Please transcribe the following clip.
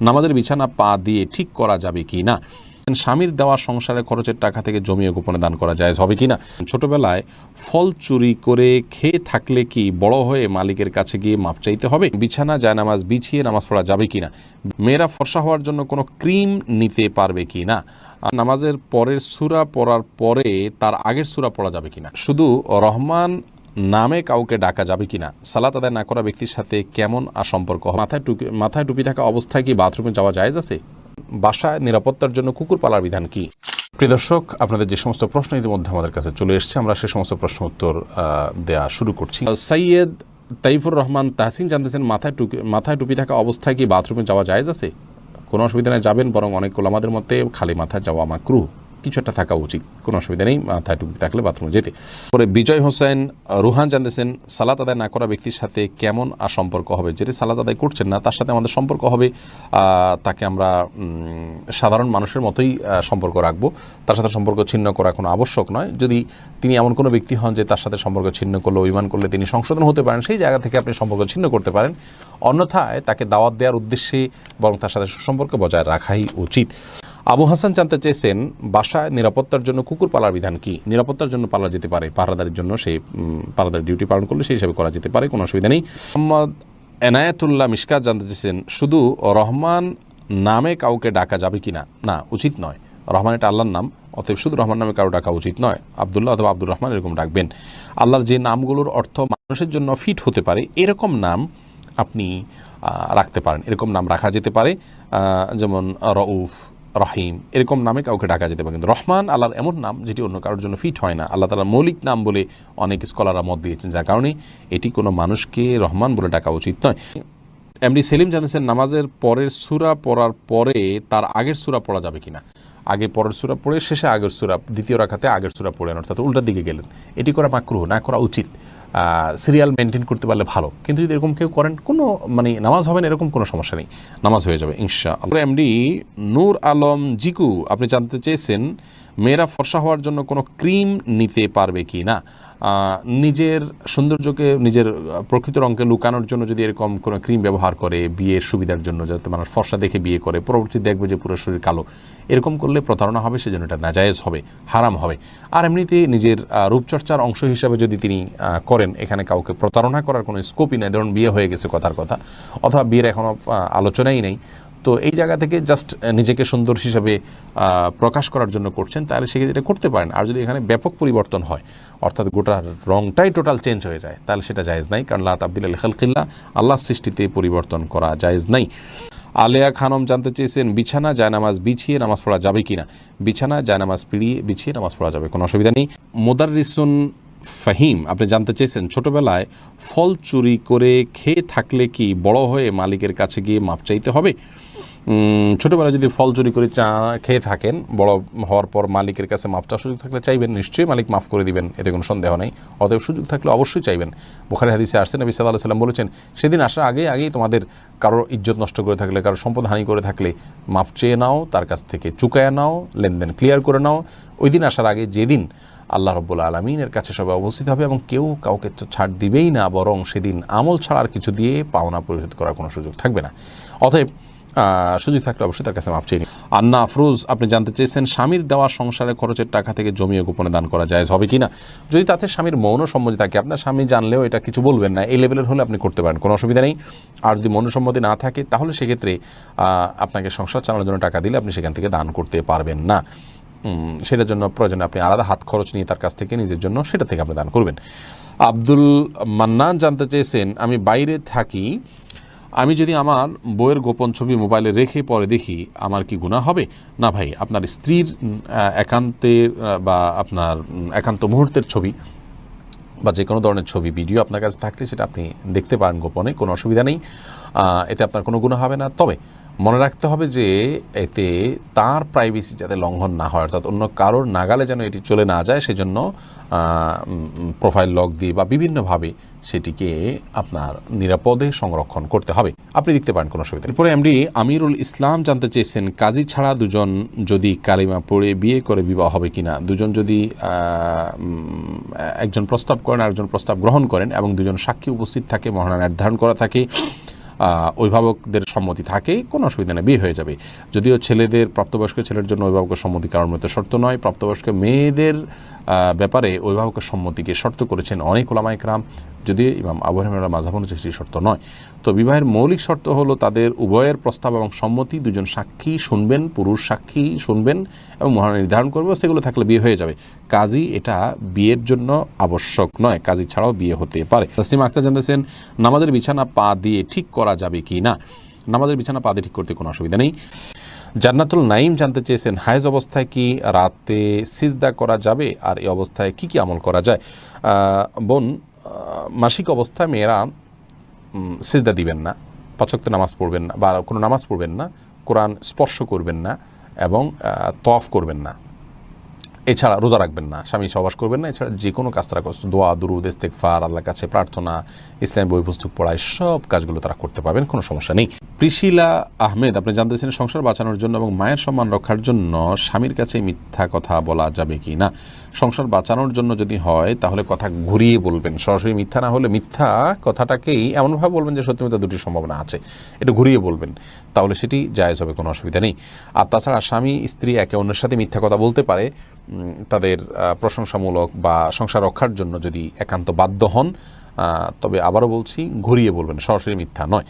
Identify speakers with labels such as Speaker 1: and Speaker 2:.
Speaker 1: নামাজের বিছানা পা দিয়ে ঠিক করা যাবে কি না? স্বামীর দেওয়া সংসারের খরচের টাকা থেকে জমিয়ে গোপনে দান করা যায় হবে কি না? ছোটবেলায় ফল চুরি করে খেয়ে থাকলে কি বড় হয়ে মালিকের কাছে গিয়ে মাপ চাইতে হবে? বিছানা যায় নামাজ বিছিয়ে নামাজ পড়া যাবে কি না? মেয়েরা ফর্সা হওয়ার জন্য কোনো ক্রিম নিতে পারবে কি না? আর নামাজের পরের সুরা পড়ার পরে তার আগের সুরা পড়া যাবে কিনা শুধু রহমান নামে কাউকে ডাকা যাবে কিনা, সালাত আদায় না করা ব্যক্তির সাথে কেমন সম্পর্ক মাথায় টুপি মাথায় টুপি থাকা অবস্থায় কি বাথরুমে যাওয়া জায়েজ আছে? বাসায় নিরাপত্তার জন্য কুকুর পালার বিধান কি? প্রিয় দর্শক, আপনাদের যে সমস্ত প্রশ্ন ইতিমধ্যে আমাদের কাছে চলে এসেছে, আমরা সে সমস্ত প্রশ্ন উত্তর দেয়া শুরু করছি। সৈয়দ তাইফুর রহমান তাহসিন জানতেছেন, মাথায় টুপি মাথায় টুপি থাকা অবস্থায় কি বাথরুমে যাওয়া জায়েজ আছে? কোনো অসুবিধা নেই, যাবেন, বরং অনেক আমাদের মতে খালি মাথায় যাওয়া মাকরু কিছু একটা থাকা উচিত। কোনো অসুবিধা নেই, মাথায় টুপি থাকলে বাথরুমে যেতে। পরে বিজয় হোসেন, রুহান জানতেছেন, সালাত আদায় না করা ব্যক্তির সাথে কেমন আর সম্পর্ক হবে? যেটি সালাত আদায় করছেন না, তার সাথে আমাদের সম্পর্ক হবে তাকে আমরা সাধারণ মানুষের মতোই সম্পর্ক রাখব। তার সাথে সম্পর্ক ছিন্ন করা কোনো আবশ্যক নয়। যদি তিনি এমন কোনো ব্যক্তি হন যে তার সাথে সম্পর্ক ছিন্ন করলে, অভিমান করলে তিনি সংশোধন হতে পারেন, সেই জায়গা থেকে আপনি সম্পর্ক ছিন্ন করতে পারেন। অন্যথায় তাকে দাওয়াত দেওয়ার উদ্দেশ্যে বরং তার সাথে সুসম্পর্ক বজায় রাখাই উচিত। আবু হাসান জানতে চেয়েছেন, বাসায় নিরাপত্তার জন্য কুকুর পালার বিধান কি? নিরাপত্তার জন্য পালা যেতে পারে, পাহারাদারির জন্য সেই পাহারাদারি ডিউটি পালন করলে সেই হিসাবে করা যেতে পারে, কোনো অসুবিধা নেই। মোহাম্মদ এনায়েতুল্লাহ মিশকাত জানতে চেয়েছেন, শুধু রহমান নামে কাউকে ডাকা যাবে কি না না উচিত নয়। রহমান এটা আল্লাহর নাম, অতএব শুধু রহমান নামে কারও ডাকা উচিত নয়। আবদুল্লাহ অথবা আব্দুর রহমান এরকম ডাকবেন। আল্লাহর যে নামগুলোর অর্থ মানুষের জন্য ফিট হতে পারে, এরকম নাম আপনি রাখতে পারেন। এরকম নাম রাখা যেতে পারে যেমন রউফ রহিম। এরকম নামে কাউকে ডাকা যেতে পারে। কিন্তু রহমান আল্লাহর এমন নাম যেটি অন্য কারোর জন্য ফিট হয় না। আল্লাহ তালার মৌলিক নাম বলে অনেক স্কলাররা মত দিয়েছেন। যার কারণে এটি কোনো মানুষকে রহমান বলে ডাকা উচিত নয়। এমডি সেলিম জানিয়েছেন, নামাজের পরের সুরা পড়ার পরে তার আগের সুরা পড়া যাবে কিনা? আগে পরের সুরা পড়ে, শেষে আগের সুরা, দ্বিতীয় রাখাতে আগের সুরা পড়েন, অর্থাৎ উল্টার দিকে গেলেন। এটি করা মাকরুহ, না করা উচিত। সিরিয়াল মেনটেন করতে পারলে ভালো। কিন্তু যদি এরকম কেউ করেন, কোনো মানে নামাজ হবে না, এরকম কোনো সমস্যা নেই। নামাজ হয়ে যাবে ইনশা আল্লাহ এমডি নূর আলম জিকু, আপনি জানতে চেয়েছেন, মেয়েরা ফর্সা হওয়ার জন্য কোনো ক্রিম নিতে পারবে কি না? নিজের সৌন্দর্যকে, নিজের প্রকৃত রঙকে লুকানোর জন্য যদি এরকম কোনো ক্রিম ব্যবহার করে বিয়ের সুবিধার জন্য, যাতে মানুষ ফর্সা দেখে বিয়ে করে পরবর্তী দেখবে যে পুরো শরীর কালো, এরকম করলে প্রতারণা হবে, সেজন্য এটা নাজায়েজ হবে, হারাম হবে। আর এমনিতে নিজের রূপচর্চার অংশ হিসাবে যদি তিনি করেন, এখানে কাউকে প্রতারণা করার কোনো স্কোপই নেই। ধরুন বিয়ে হয়ে গেছে কথার কথা, অথবা বিয়ের এখনও আলোচনাই নেই। তো এই জায়গা থেকে জাস্ট নিজেকে সুন্দর হিসাবে প্রকাশ করার জন্য করছেন, তাহলে সেক্ষেত্রে এটা করতে পারেন। আর যদি এখানে ব্যাপক পরিবর্তন হয়, অর্থাৎ গোটা রংটাই টোটাল চেঞ্জ হয়ে যায়, তাহলে সেটা জায়েজ নাই, কারণ লাত আব্দুল আল খালকিল্লা আল্লাহ সৃষ্টিতে পরিবর্তন করা জায়েজ নাই। আলেয়া খানম জানতে চেয়েছেন, বিছানা জায়নামাজ বিছিয়ে নামাজ পড়া যাবে কিনা? বিছানা জায়নামাজ পিড়িয়ে বিছিয়ে নামাজ পড়া যাবে, কোনো অসুবিধা নেই। মোদারিসুন ফাহিম, আপনি জানতে চেয়েছেন, ছোটবেলায় ফল চুরি করে খেয়ে থাকলে কি বড় হয়ে মালিকের কাছে গিয়ে মাপ চাইতে হবে? উম, ছোটবেলায় যদি ফল চুরি করে চা খেয়ে থাকেন বড় হওয়ার পর মালিকের কাছে মাপ চাওয়ার সুযোগ থাকলে চাইবেন নিশ্চয়ই মালিক মাফ করে দিবেন এতে কোনো সন্দেহ নেই। অতএব সুযোগ থাকলে অবশ্যই চাইবেন। বোখারি হাদিসে আসছেন নবী সাল্লাহ সাল্লাম বলেছেন সেদিন আসার আগে আগেই তোমাদের কারোর ইজ্জত নষ্ট করে থাকলে কারোর সম্পদ হানি করে থাকলে মাপ চেয়ে নাও তার কাছ থেকে চুকায়া নাও লেনদেন ক্লিয়ার করে নাও। ওই দিন আসার আগে যেদিন আল্লাহ রব্বুল আলমিনের কাছে সবাই অবস্থিত হবে এবং কেউ কাউকে ছাড় দিবেই না বরং সেদিন আমল ছাড়ার কিছু দিয়ে পাওনা পরিশোধ করার কোনো সুযোগ থাকবে না। অতএব সুযোগ থাকলে অবশ্যই তার কাছে মাপ চেয়ে নিন। আন্না আফরোজ, আপনি জানতে চেয়েছেন, স্বামীর দেওয়া সংসারের খরচের টাকা থেকে জমিয়ে গোপনে দান করা যায় হবে কিনা? যদি তাতে স্বামীর মৌন সম্মতি থাকে, আপনার স্বামী জানলেও এটা কিছু বলবেন না। এই লেভেলের হলে আপনি করতে পারেন, কোনো অসুবিধা নেই। আর যদি মৌন সম্মতি না থাকে, তাহলে সেক্ষেত্রে আপনাকে সংসার চালানোর জন্য টাকা দিলে আপনি সেখান থেকে দান করতে পারবেন না। সেটার জন্য প্রয়োজনে আপনি আলাদা হাত খরচ নিয়ে তার কাছ থেকে নিজের জন্য সেটা থেকে আপনি দান করবেন। আব্দুল মান্নান জানতে চেয়েছেন, আমি বাইরে থাকি আমি যদি আমার বইয়ের গোপন ছবি মোবাইলে রেখে পরে দেখি, আমার কি গুণা হবে? না ভাই, আপনার স্ত্রীর একান্তের বা আপনার একান্ত মুহূর্তের ছবি বা যে কোনো ধরনের ছবি, ভিডিও আপনার কাছে থাকলে সেটা আপনি দেখতে পারেন গোপনে, কোনো অসুবিধা নেই। এতে আপনার কোনো গুণা হবে না। তবে মনে রাখতে হবে যে এতে তার প্রাইভেসি যাতে লঙ্ঘন না হয়, অর্থাৎ অন্য কারোর নাগালে যেন এটি চলে না যায়, সেজন্য প্রোফাইল লক দিয়ে বা বিভিন্নভাবে সেটিকে আপনার নিরাপদে সংরক্ষণ করতে হবে আপনি দেখতে পারেন কোনো অসুবিধা। এরপরে এমডি আমিরুল ইসলাম জানতে চেয়েছেন, কাজী ছাড়া দুজন যদি কালিমা পড়ে বিয়ে করে বিবাহ হবে কিনা দুজন যদি একজন প্রস্তাব করেন আর একজন প্রস্তাব গ্রহণ করেন এবং দুজন সাক্ষী উপস্থিত থাকে, মহানা নির্ধারণ করা থাকে অভিভাবকদের সম্মতি থাকে কোনো অসুবিধা নেই, বিয়ে হয়ে যাবে। যদিও ছেলেদের, প্রাপ্তবয়স্ক ছেলের জন্য অভিভাবকের সম্মতি কারণ মতো শর্ত নয়, প্রাপ্তবয়স্ক মেয়েদের ব্যাপারে অভিভাবকের সম্মতিকে শর্ত করেছেন অনেক ওলামাইকরাম যদি ইমাম আবু হানিফার মাঝাব অনুযায়ী সেটি শর্ত নয়। তো বিবাহের মৌলিক শর্ত হলো তাদের উভয়ের প্রস্তাব এবং সম্মতি, দুজন সাক্ষী শুনবেন, পুরুষ সাক্ষী শুনবেন এবং মহান নির্ধারণ করবে সেগুলো থাকলে বিয়ে হয়ে যাবে। কাজী এটা বিয়ের জন্য আবশ্যক নয়, কাজী ছাড়াও বিয়ে হতে পারে। তাসলিম আক্তার জানতেছেন নামাজের বিছানা পা দিয়ে ঠিক করা যাবে কি না? নামাজের বিছানা পা দিয়ে ঠিক করতে কোনো অসুবিধা নেই। জান্নাতুল নাইম জানতে চেয়েছেন, হায়েজ অবস্থায় কি রাতে সিজদা করা যাবে? আর এই অবস্থায় কি কি আমল করা যায়? বোন মাসিক অবস্থায় মেয়েরা সিজদা দিবেন না পাচক্ত নামাজ পড়বেন না, বা কোনো নামাজ পড়বেন না, কোরআন স্পর্শ করবেন না এবং তফ করবেন না। এছাড়া রোজা রাখবেন না, স্বামী সবাস করবেন না, এছাড়া যে কোনো কাজ তারা করছে দোয়া, দুরুদ ইস্তেকফার আল্লাহর কাছে প্রার্থনা, ইসলাম বই পুস্তক পড়ায় সব কাজগুলো তারা করতে পারবেন, কোনো সমস্যা নেই। প্রিশিলা আহমেদ, আপনি জানতে জানতেছেন সংসার বাঁচানোর জন্য এবং মায়ের সম্মান রক্ষার জন্য স্বামীর কাছে মিথ্যা কথা বলা যাবে কি না? সংসার বাঁচানোর জন্য যদি হয়, তাহলে কথা ঘুরিয়ে বলবেন। সরাসরি মিথ্যা না হলে মিথ্যা কথাটাকেই এমনভাবে বলবেন যে সত্যি মিথ্যা দুটি সম্ভাবনা আছে। এটা ঘুরিয়ে বলবেন, তাহলে সেটি জায়েজ হবে, কোনো অসুবিধা নেই। আর তাছাড়া স্বামী, স্ত্রী একে অন্যের সাথে মিথ্যা কথা বলতে পারে তাদের প্রশংসামূলক বা সংসার রক্ষার জন্য যদি একান্ত বাধ্য হন তবে আবারও বলছি, ঘুরিয়ে বলবেন, সরাসরি মিথ্যা নয়।